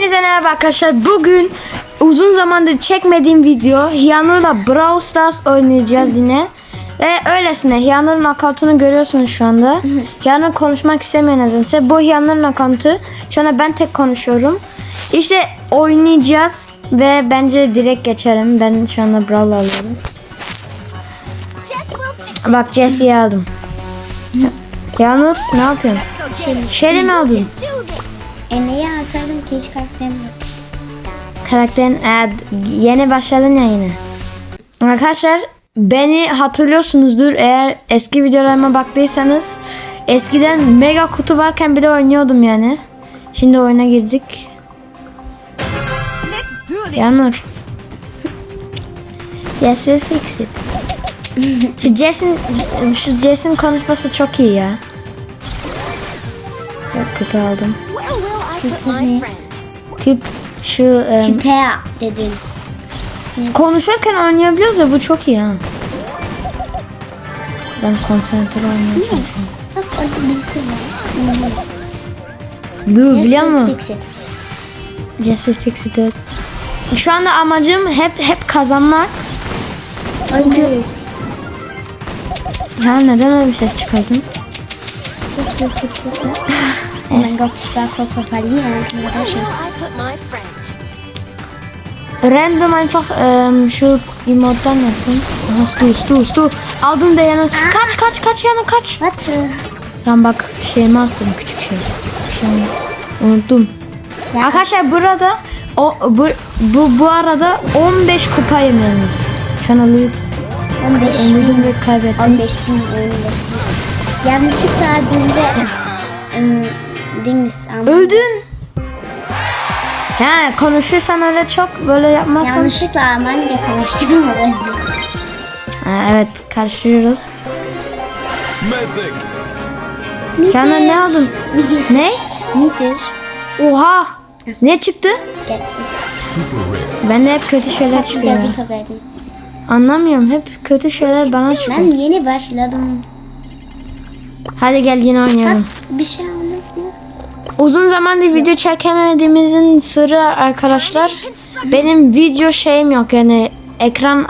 Hepinize merhaba arkadaşlar. Bugün uzun zamandır çekmediğim video Hiyanur'la Brawl Stars oynayacağız yine. Ve öylesine Hiyanur'un akantını görüyorsunuz şu anda. Hiyanur konuşmak istemiyor nedense. Bu Hiyanur'un akantı. Şu anda ben tek konuşuyorum. İşte oynayacağız ve bence direkt geçelim. Ben şu anda Brawl alıyorum. Bak Jesse'yi aldım. Hiyanur ne yapıyorsun? Şeyle mi aldın? E neyi alsaydım ki hiç karakterim yok. Karakterin e, yeni başladın ya yine. Arkadaşlar beni hatırlıyorsunuzdur eğer eski videolarıma baktıysanız eskiden mega kutu varken bile oynuyordum yani. Şimdi oyuna girdik. Yanur. Jess will fix it. Şu Jess'in şu Jess'in konuşması çok iyi ya. Yok küpe aldım. Ne? Küp şu em, Küpe dedin. Konuşurken oynayabiliyoruz ya bu çok iyi ha. Ben konsantre olmaya çalışıyorum. Bak orada birisi var. Dur biliyor musun? Will fix it evet. Şu anda amacım hep hep kazanmak. Çünkü ya neden öyle bir ses çıkardın? Oh mein Gott, ich war kurz vor Verlieren. Bin. Random einfach em, şu moddan yaptım. Aha stu stu stu. Aldın be yana. Kaç kaç kaç yana kaç. Warte. Tamam bak şeyimi attım küçük şey. Şey unuttum. Ya. Arkadaşlar burada o bu bu bu arada 15 kupayım yalnız. Şu an alıyorum. 15 Öldürdüm ve kaybettim. 15 bin 15 Yanlışlıkla az önce Öldün. Yani konuşursan öyle çok böyle yapmazsan. yanlışlıkla Almanca konuştum. Ha, evet karıştırıyoruz. Mythic. Yani ne aldın? ne? Nedir? Oha. Ne çıktı? Gel. Bende hep kötü şeyler çıkıyor. Anlamıyorum. Hep kötü şeyler bana çıkıyor. Ben yeni başladım. Hadi gel yine oynayalım. Bir şey anlatmıyor. Uzun zamandır video çekemediğimizin sırrı arkadaşlar. Benim video şeyim yok yani ekran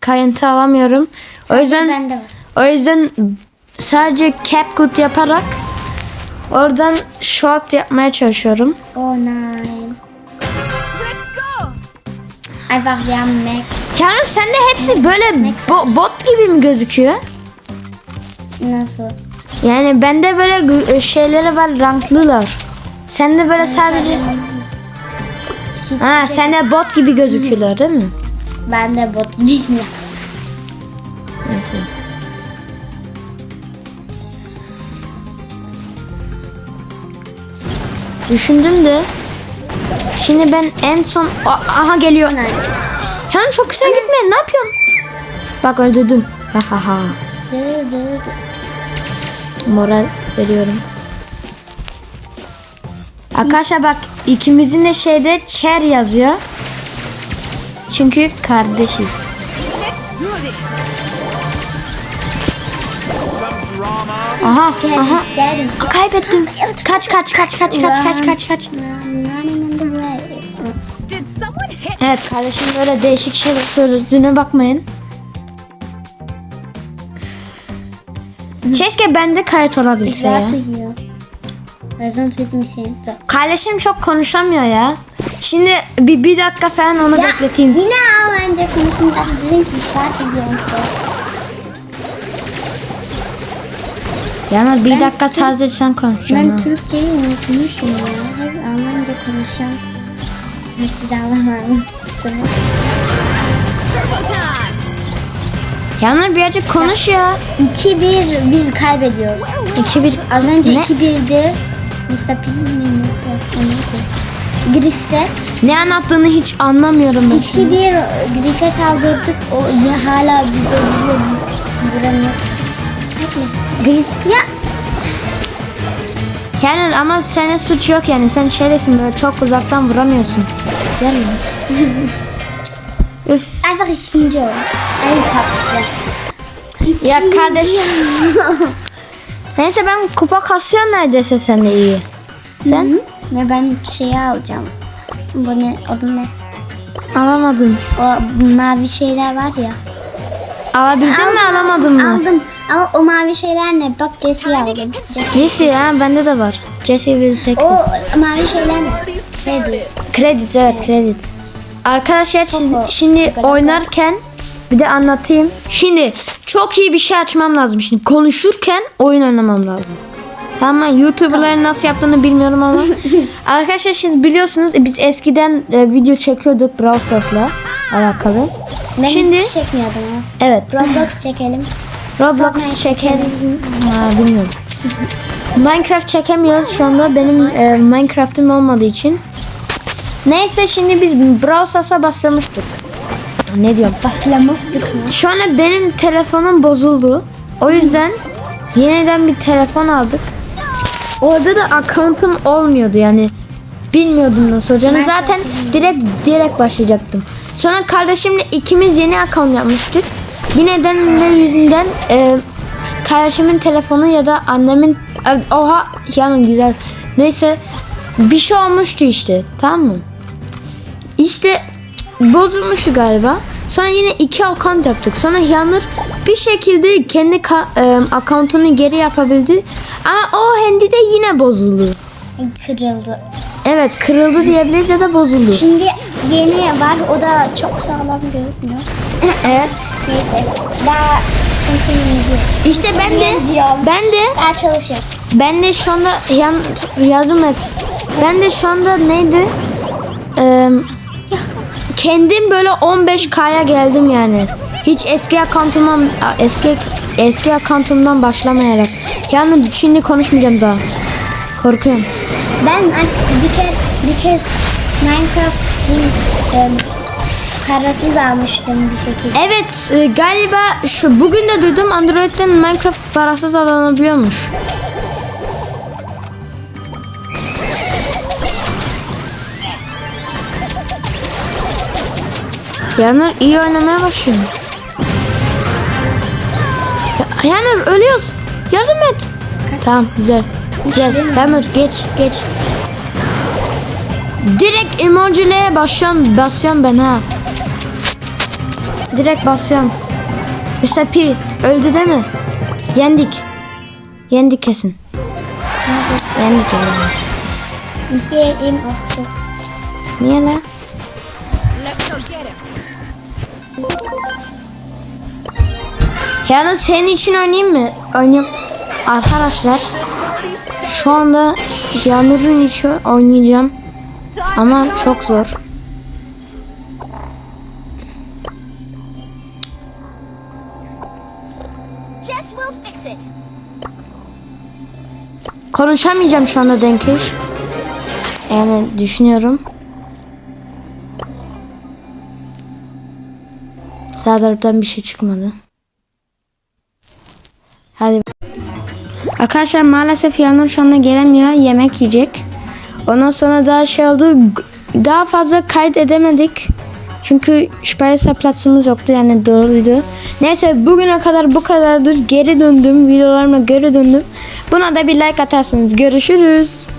kayıntı alamıyorum. O yüzden o yüzden sadece CapCut yaparak oradan short yapmaya çalışıyorum. Oh nein. Einfach wir haben Max. Yani sende hepsi böyle bo- bot gibi mi gözüküyor? Nasıl? Yani bende böyle gü- şeyleri var ranklılar. Sende böyle sadece ha sende bot gibi gözüküyorlar değil mi? Ben de bot değilim. Neyse. Düşündüm de şimdi ben en son aha geliyor. Yani çok güzel gitme. Ne yapıyorsun? Bak öldürdüm. Ha ha ha. Moral veriyorum. Arkadaşlar bak ikimizin de şeyde çer yazıyor. Çünkü kardeşiz. Aha aha. Kaybettim. Kaç kaç kaç kaç kaç kaç kaç kaç. Evet kardeşim böyle değişik şeyler söylediğine bakmayın. Keşke bende kayıt olabilse ya. Mich sehen. So. Kardeşim çok konuşamıyor ya. Şimdi bir, bir dakika falan onu bekleteyim. Yine Almanca konuşun. Aber dedim ki und so. Yani bir dakika sadece sen konuşacaksın. Ben. Türkçeyi unutmuşum ya. Hep Almanca konuşuyorum. Ve siz anlamadınız. Yani birazcık konuş ya. 2-1 biz kaybediyoruz. 2-1. Az önce Ne? 2-1'di. Mr. P'nin neyse. Griff'te Ne anlattığını hiç anlamıyorum ben şimdi. 2-1 Griff'e saldırdık. O ya hala bize vuruyor. Biz vuramıyoruz. Hadi. Grif. Ya Yani ama senin suç yok yani. Sen şeydesin böyle çok uzaktan vuramıyorsun. Gel ya. Üf. einfach ikinci ol. Einfach. Ya kardeş. Neyse ben kupa kasıyorum neredeyse sen de iyi. Sen? Ve ben şeyi alacağım. Bu ne? Adı ne? Alamadım. O mavi şeyler var ya. Alabildin mi alamadın mı? Aldım. Ama o mavi şeyler ne? Bak Jesse'yi aldım. Jesse. Ya bende de var. Jesse will fix O mavi şeyler ne? Neydi? Kredi evet kredi. Arkadaşlar siz şimdi oynarken bir de anlatayım. Şimdi çok iyi bir şey açmam lazım. Şimdi konuşurken oyun oynamam lazım. Tamam YouTuber'ların nasıl yaptığını bilmiyorum ama. Arkadaşlar siz biliyorsunuz e, biz eskiden e, video çekiyorduk Brawl Stars'la alakalı. Ben Şimdi hiç çekmiyordum ha. evet Roblox çekelim. Roblox çekelim. Ha, bilmiyorum. Minecraft çekemiyoruz şu anda benim e, Minecraft'ım olmadığı için. Neyse şimdi biz Brawl Stars'a başlamıştık. Ne diyorum? Başlamıştık mı? Şu anda benim telefonum bozuldu. O yüzden yeniden bir telefon aldık. Orada da account'um olmuyordu yani. Bilmiyordum nasıl olacağını. Zaten direkt direkt başlayacaktım. Sonra kardeşimle ikimiz yeni account yapmıştık. Bir nedenle yüzünden e, kardeşimin telefonu ya da annemin e, oha yani güzel. Neyse bir şey olmuştu işte tamam mı? İşte bozulmuştu galiba. Sonra yine iki account yaptık. Sonra Yanur bir şekilde kendi e, account'unu geri yapabildi. Ama o handy de yine bozuldu. Kırıldı. Evet kırıldı diyebiliriz ya da bozuldu. Şimdi yeni var. O da çok sağlam gözükmüyor. Evet. Neyse. Daha. İşte ben de diyorum? ben de Daha çalışır. ben de şu anda yan, yardım et. Ben de şu anda neydi? Ee, kendim böyle 15K'ya geldim yani. Hiç eski account'umdan eski eski account'umdan başlamayarak. Yani şimdi konuşmayacağım daha. Korkuyorum. Ben bir kez bir kez Minecraft e, parasız almıştım bir şekilde. Evet e, galiba şu bugün de duydum Android'den Minecraft parasız alınabiliyormuş. Yanır iyi oynamaya başlıyor. Ya- Yanır ölüyoruz. Yardım et. Tamam güzel. Güzel. Yanır geç geç. Direkt emoji'lere basıyorum, basıyorum ben ha. Direkt basıyorum. Mr. P öldü değil mi? Yendik. Yendik kesin. Yendik yendik. Niye im astı? Niye lan? Yalnız senin için oynayayım mı? Oynayayım. Arkadaşlar şu anda Yanur'un için oynayacağım. Ama çok zor. Konuşamayacağım şu anda Denkiş. Yani düşünüyorum. Sağ taraftan bir şey çıkmadı. Hadi. Arkadaşlar maalesef Yanur şu anda gelemiyor. Yemek yiyecek. Ondan sonra daha şey oldu. Daha fazla kayıt edemedik. Çünkü Spaysa platsımız yoktu yani doğruydu. Neyse bugüne kadar bu kadardır. Geri döndüm. Videolarıma geri döndüm. Buna da bir like atarsınız. Görüşürüz.